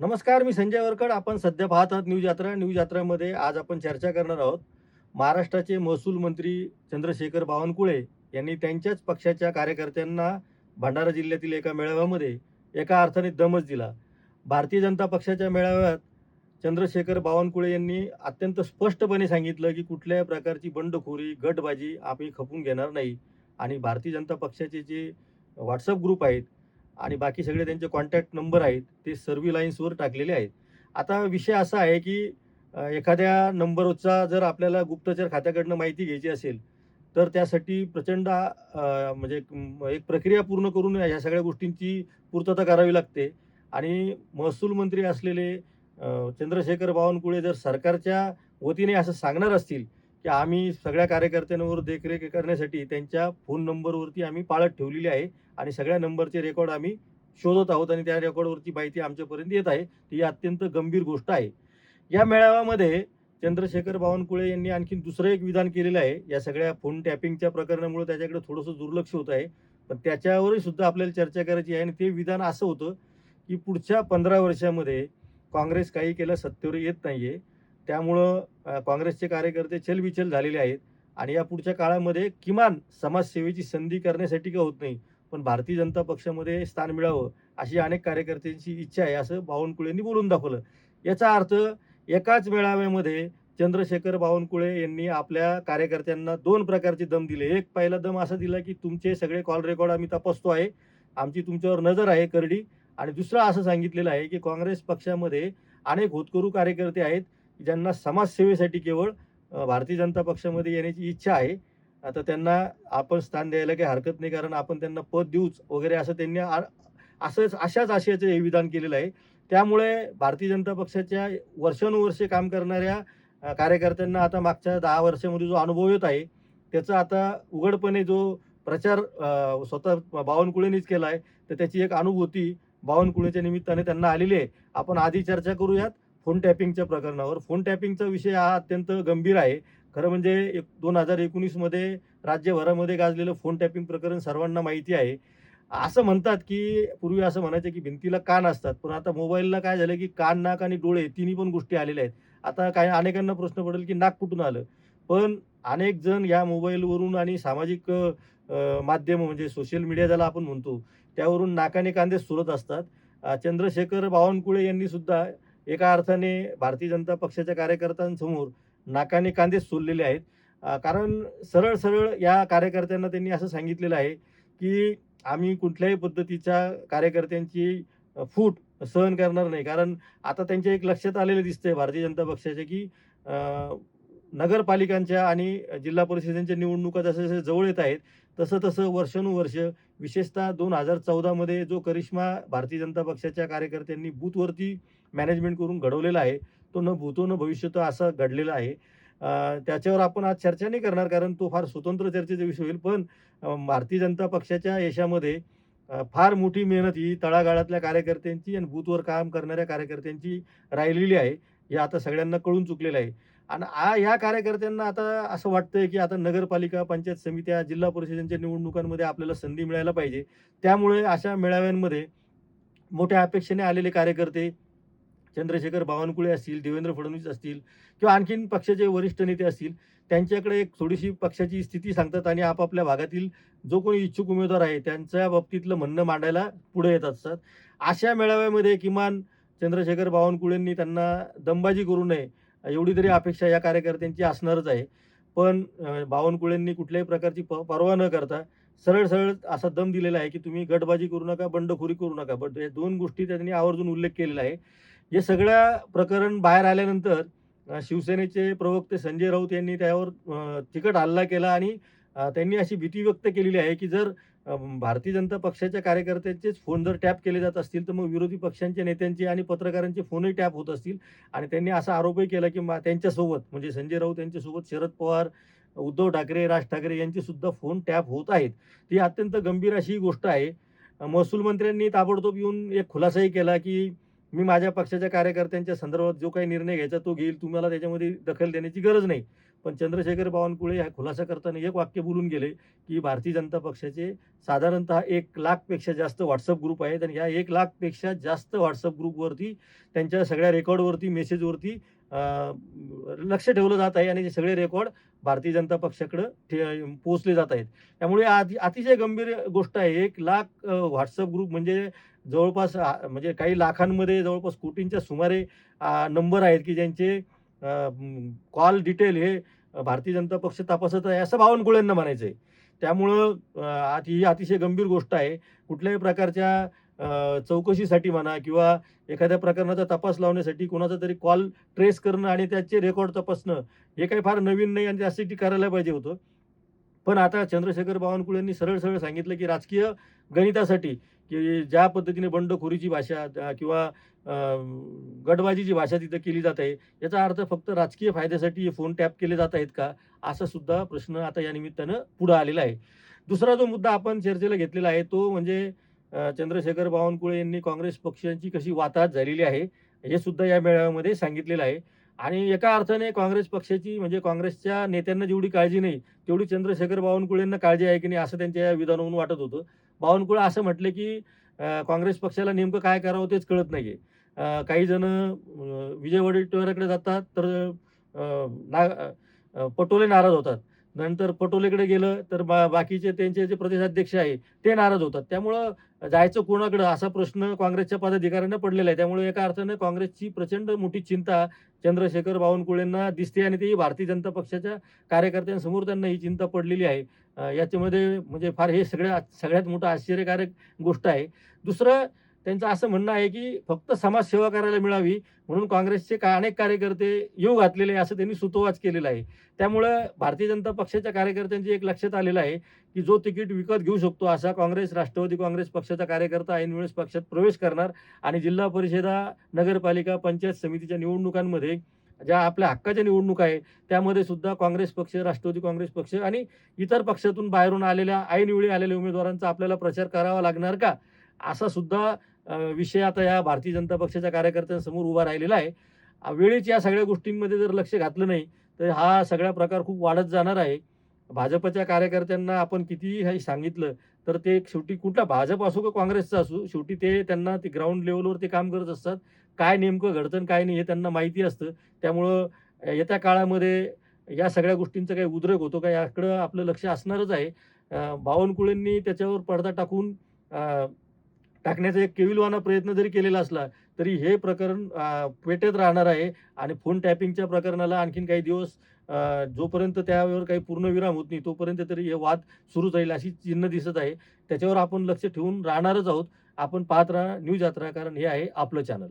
नमस्कार मी संजय वरकड. आपण सध्या पाहत आहात न्यूज यात्रा. न्यूज यात्रामध्ये आज आपण चर्चा करणार आहोत महाराष्ट्राचे महसूल मंत्री चंद्रशेखर बावनकुळे यांनी त्यांच्याच पक्षाच्या कार्यकर्त्यांना भंडारा जिल्ह्यातील एका मेळाव्यामध्ये एका अर्थाने दमच दिला. भारतीय जनता पक्षाच्या मेळाव्यात चंद्रशेखर बावनकुळे यांनी अत्यंत स्पष्टपणे सांगितलं की कुठल्याही प्रकारची बंडखोरी गटबाजी आम्ही खपून घेणार नाही. आणि भारतीय जनता पक्षाचे जे व्हॉट्सअप ग्रुप आहेत आणि बाकी सगळे त्यांचे कॉन्टॅक्ट नंबर आहेत ते सर्व्ही लाईन्सवर टाकलेले आहेत. आता विषय असा आहे की एखाद्या नंबरचा जर आपल्याला गुप्तचर खात्याकडनं माहिती घ्यायची असेल तर त्यासाठी प्रचंड म्हणजे एक प्रक्रिया पूर्ण करून ह्या सगळ्या गोष्टींची पूर्तता करावी लागते. आणि महसूल मंत्री असलेले चंद्रशेखर बावनकुळे जर सरकारच्या वतीने असं सांगणार असतील की आम्ही सगळ्या कार्यकर्त्यांवर देखरेख करण्यासाठी त्यांच्या फोन नंबरवरती आम्ही पाळत ठेवलेली आहे आणि सगळ्या नंबरचे रेकॉर्ड आम्ही शोधत आहोत आणि त्या रेकॉर्डवरची माहिती आमच्यापर्यंत येत आहे. ही अत्यंत गंभीर गोष्ट आहे. या मेळाव्यामध्ये चंद्रशेखर बावनकुळे यांनी आणखीन दुसरं एक विधान केलेलं आहे. या सगळ्या फोन टॅपिंगच्या प्रकरणामुळे त्याच्याकडे थोडंसं दुर्लक्ष होत आहे. पण त्याच्यावरही सुद्धा आपल्याला चर्चा करायची आहे आणि ते विधान असं होतं की पुढच्या पंधरा वर्षामध्ये काँग्रेस काही केलं सत्तेवर येत नाही आहे त्यामुळं काँग्रेसचे कार्यकर्ते चलबिचल झालेले आहेत आणि या पुढच्या काळामध्ये किमान समाजसेवेची संधी करण्यासाठी का होत नाही पण भारतीय जनता पक्षामध्ये स्थान मिळावं अशी अनेक कार्यकर्त्यांची इच्छा आहे असं बावनकुळेंनी बोलून दाखवलं. याचा अर्थ एकाच मेळाव्यामध्ये चंद्रशेखर बावनकुळे यांनी आपल्या कार्यकर्त्यांना दोन प्रकारचे दम दिले. एक पहिला दम असा दिला की तुमचे सगळे कॉल रेकॉर्ड आम्ही तपासतो आहे आमची तुमच्यावर नजर आहे करडी. आणि दुसरं असं सांगितलेलं आहे की काँग्रेस पक्षामध्ये अनेक होतकरू कार्यकर्ते आहेत ज्यांना समाजसेवेसाठी केवळ भारतीय जनता पक्षामध्ये येण्याची इच्छा आहे आता त्यांना आपण स्थान द्यायला काही हरकत नाही कारण आपण त्यांना पद देऊच वगैरे असं त्यांनी आ- असंच अशाच आशयाचं हे विधान केलेलं आहे. त्यामुळे भारतीय जनता पक्षाच्या वर्षानुवर्षे काम करणाऱ्या कार्यकर्त्यांना आता मागच्या दहा वर्षामध्ये जो अनुभव येत आहे त्याचा आता उघडपणे जो प्रचार स्वतः बावनकुळेंनीच केला आहे तर त्याची एक अनुभूती बावनकुळेच्या निमित्ताने त्यांना आलेली आहे. आपण आधी चर्चा करूयात. फोन टॅपिंगच्या प्रकरणावर. फोन टॅपिंगचा विषय हा अत्यंत गंभीर आहे. खरं म्हणजे एक दोन हजार एकोणीसमध्ये राज्यभरामध्ये गाजलेलं फोन टॅपिंग प्रकरण सर्वांना माहिती आहे. असं म्हणतात की पूर्वी असं म्हणायचं की भिंतीला कान असतात. पण आता मोबाईलला काय झालं की कान नाक आणि डोळे तिन्ही पण गोष्टी आलेल्या आहेत. आता काय अनेकांना प्रश्न पडेल की नाक कुठून आलं? पण अनेक जण या मोबाईलवरून आणि सामाजिक माध्यम म्हणजे सोशल मीडिया ज्याला आपण म्हणतो त्यावरून नाकाने कांदे सुरत असतात. चंद्रशेखर बावनकुळे यांनी सुद्धा एका अर्थाने भारतीय जनता पक्षाच्या कार्यकर्त्यांसमोर नाकाने कांदे सोललेले आहेत. कारण सरळ सरळ या कार्यकर्त्यांना त्यांनी असं सांगितलेलं आहे की आम्ही कुठल्याही पद्धतीच्या कार्यकर्त्यांची फूट सहन करणार नाही. कारण आता त्यांच्या एक लक्षात आलेलं दिसतंय भारतीय जनता पक्षाच्या की नगरपालिकांच्या आणि जिल्हा परिषदेच्या निवडणुका जसं जसं जवळ येत आहेत तसं तसं वर्षानुवर्ष विशेषतः दोन हजार चौदामध्ये जो करिश्मा भारतीय जनता पक्षाच्या कार्यकर्त्यांनी बूथवरती मॅनेजमेंट करून घडवलेला आहे तो न भूतो न भविष्यतो असा घडलेला आहे. त्याच्यावर आपण आज चर्चा नाही करणार कारण तो फार स्वतंत्र चर्चेचा विषय होईल पण भारतीय जनता पक्षाच्या यशामध्ये फार मोठी मेहनत ही तळागाळातल्या कार्यकर्त्यांची आणि बूथवर काम करणाऱ्या कार्यकर्त्यांची राहिलेली आहे हे आता सगळ्यांना कळून चुकलेलं आहे. आणि आ या कार्यकर्त्यांना आता असं वाटतंय की आता नगरपालिका पंचायत समित्या जिल्हा परिषदेच्या निवडणुकांमध्ये आपल्याला संधी मिळायला पाहिजे. त्यामुळे अशा मेळाव्यांमध्ये मोठ्या अपेक्षेने आलेले कार्यकर्ते चंद्रशेखर बावनकुळे असतील देवेंद्र फडणवीस असतील किंवा आणखीन पक्षाचे वरिष्ठ नेते असतील त्यांच्याकडे एक थोडीशी पक्षाची स्थिती सांगतात आणि आपापल्या भागातील जो कोणी इच्छुक उमेदवार आहे त्यांच्या बाबतीतलं म्हणणं मांडायला पुढे येत असतात अशा मेळाव्यामध्ये किमान चंद्रशेखर बावनकुळेंनी त्यांना दमबाजी करू नये एवढी तरी अपेक्षा या कार्यकर्त्यांची असणारच आहे. पण बावनकुळेंनी कुठल्याही प्रकारची प पर्वा न करता सरळ सरळ असा दम दिलेला आहे की तुम्ही गटबाजी करू नका बंडखोरी करू नका. बट या दोन गोष्टी त्यांनी आवर्जून उल्लेख केलेला आहे. हे सगळ्या प्रकरण बाहेर आल्यानंतर शिवसेनेचे प्रवक्ते संजय राऊत यांनी त्यावर तिकट तिखट हल्ला केला आणि त्यांनी अशी भीती व्यक्त केलेली आहे की जर भारतीय जनता पक्षाच्या कार्यकर्त्यांचेच फोन जर टॅप केले जात असतील तर मग विरोधी पक्षांच्या नेत्यांचे आणि पत्रकारांचे फोनही टॅप होत असतील. आणि त्यांनी असा आरोपही केला की मा- त्यांच्यासोबत म्हणजे संजय राऊत यांच्यासोबत शरद पवार उद्धव ठाकरे राज ठाकरे यांचे सुद्धा फोन टॅप होत आहेत. ती अत्यंत गंभीर अशी गोष्ट आहे. महसूल मंत्र्यांनी ताबडतोब येऊन एक खुलासाही केला की मी माझ्या पक्षाच्या कार्यकर्त्यांच्या संदर्भात जो काही निर्णय घ्यायचा तो घेईल तुम्हाला त्याच्यामध्ये दखल देण्याची गरज नाही. पण चंद्रशेखर बावनकुळे हा खुलासा करताना एक वाक्य बोलून गेले की भारतीय जनता पक्षाचे साधारणतः एक लाखपेक्षा जास्त व्हॉट्सअप ग्रुप आहेत आणि ह्या एक लाखपेक्षा जास्त व्हॉट्सअप ग्रुपवरती त्यांच्या सगळ्या रेकॉर्डवरती मेसेजवरती लक्ष ठेवलं जात आहे आणि सगळे रेकॉर्ड भारतीय जनता पक्षाकडं ठे पोचले जात आहेत. त्यामुळे आधी अतिशय गंभीर गोष्ट आहे. एक लाख व्हॉट्सअप ग्रुप म्हणजे जवळपास म्हणजे काही लाखांमध्ये जवळपास कोटींच्या सुमारे नंबर आहेत की ज्यांचे कॉल डिटेल हे भारतीय जनता पक्ष तपासत आहे असं बावनकुळेंना म्हणायचं आहे त्यामुळं अ, ही अतिशय गंभीर गोष्ट आहे. कुठल्याही प्रकारच्या चौकशीसाठी म्हणा किंवा एखाद्या प्रकरणाचा तपास लावण्यासाठी कोणाचा तरी कॉल ट्रेस करणं आणि त्याचे रेकॉर्ड तपासणं हे काही फार नवीन नाही आणि त्यासाठी करायला पाहिजे होतं. पण आता चंद्रशेखर बावनकुळेंनी सरळ सरळ सांगितलं की राजकीय गणितासाठी की ज्या पद्धतीने बंडखोरीची भाषा किंवा गटबाजीची भाषा तिथं केली जात आहे याचा अर्थ फक्त राजकीय फायद्यासाठी हे फोन टॅप केले जात आहेत का? असा सुद्धा प्रश्न आता या निमित्तानं पुढं आलेला आहे. दुसरा जो मुद्दा आपण चर्चेला घेतलेला आहे तो म्हणजे चंद्रशेखर बावनकुळे यांनी काँग्रेस पक्षांची कशी वाताहत झालेली आहे हे सुद्धा या मेळाव्यामध्ये सांगितलेलं आहे. आणि एका अर्थाने काँग्रेस पक्षाची म्हणजे काँग्रेसच्या नेत्यांना जेवढी काळजी नाही तेवढी चंद्रशेखर बावनकुळेंना काळजी आहे की नाही असं त्यांच्या या विधानावरून वाटत होतं. बावनकुळे असं म्हटले की काँग्रेस पक्षाला नेमकं काय करावं तेच कळत नाहीये. काही जण विजय वडेट्टीवाराकडे जातात तर ना पटोले नाराज होतात. नंतर पटोलेकडे गेलं तर बा बाकीचे त्यांचे जे प्रदेशाध्यक्ष आहे ते नाराज होतात. त्यामुळं जायचं कोणाकडं? असा प्रश्न काँग्रेसच्या पदाधिकाऱ्यांना पडलेला आहे. त्यामुळे एका अर्थानं काँग्रेसची प्रचंड मोठी चिंता चंद्रशेखर बावनकुळेंना दिसते आणि तेही भारतीय जनता पक्षाच्या कार्यकर्त्यांसमोर त्यांना ही चिंता पडलेली आहे. याच्यामध्ये म्हणजे फार हे सगळ्या सगळ्यात मोठं आश्चर्यकारक गोष्ट आहे. दुसरं त्यांचं असं म्हणणं आहे की फक्त समाजसेवा करायला मिळावी म्हणून काँग्रेसचे का अनेक कार्यकर्ते येऊ घातलेले आहे असं त्यांनी सुतोवाच केलेला आहे. त्यामुळं भारतीय जनता पक्षाच्या कार्यकर्त्यांची एक लक्षात आलेलं आहे की जो तिकीट विकत घेऊ शकतो असा काँग्रेस राष्ट्रवादी काँग्रेस पक्षाचा कार्यकर्ता ऐनवेळेस पक्षात प्रवेश करणार आणि जिल्हा परिषदा नगरपालिका पंचायत समितीच्या निवडणुकांमध्ये ज्या आपल्या हक्काच्या निवडणुका आहे त्यामध्ये सुद्धा काँग्रेस पक्ष राष्ट्रवादी काँग्रेस पक्ष आणि इतर पक्षातून बाहेरून आलेल्या ऐनवेळी आलेल्या उमेदवारांचा आपल्याला प्रचार करावा लागणार का? असा सुद्धा विषय आता या भारतीय जनता पक्षाच्या कार्यकर्त्यांसमोर उभा राहिलेला आहे. वेळेच या सगळ्या गोष्टींमध्ये जर लक्ष घातलं नाही तर हा सगळा प्रकार खूप वाढत जाणार आहे. भाजपच्या कार्यकर्त्यांना आपण कितीही हे सांगितलं तर ते शेवटी कुठला भाजप असो का काँग्रेसचा असो शेवटी ते त्यांना ते ग्राउंड लेवलवर ते काम करत असतात. काय नेमकं घडतं काय नाही हे त्यांना माहिती असतं. त्यामुळं येत्या काळामध्ये या सगळ्या गोष्टींचा काही उद्रेक होतो का याकडं आपलं लक्ष असणारच आहे. बावनकुळेंनी त्याच्यावर पडदा टाकून टाकण्याचा एक केविलवाना प्रयत्न जरी केलेला असला तरी हे प्रकरण पेटेत राहणार आहे. आणि फोन टॅपिंगच्या प्रकरणाला आणखीन काही दिवस जोपर्यंत त्यावर काही पूर्णविराम होत नाही तोपर्यंत तरी हे वाद सुरू राहील अशी चिन्ह दिसत आहे. त्याच्यावर आपण लक्ष ठेवून राहणारच आहोत. आपण पाहत राहा न्यूज यात्रा कारण हे आहे आपलं चॅनल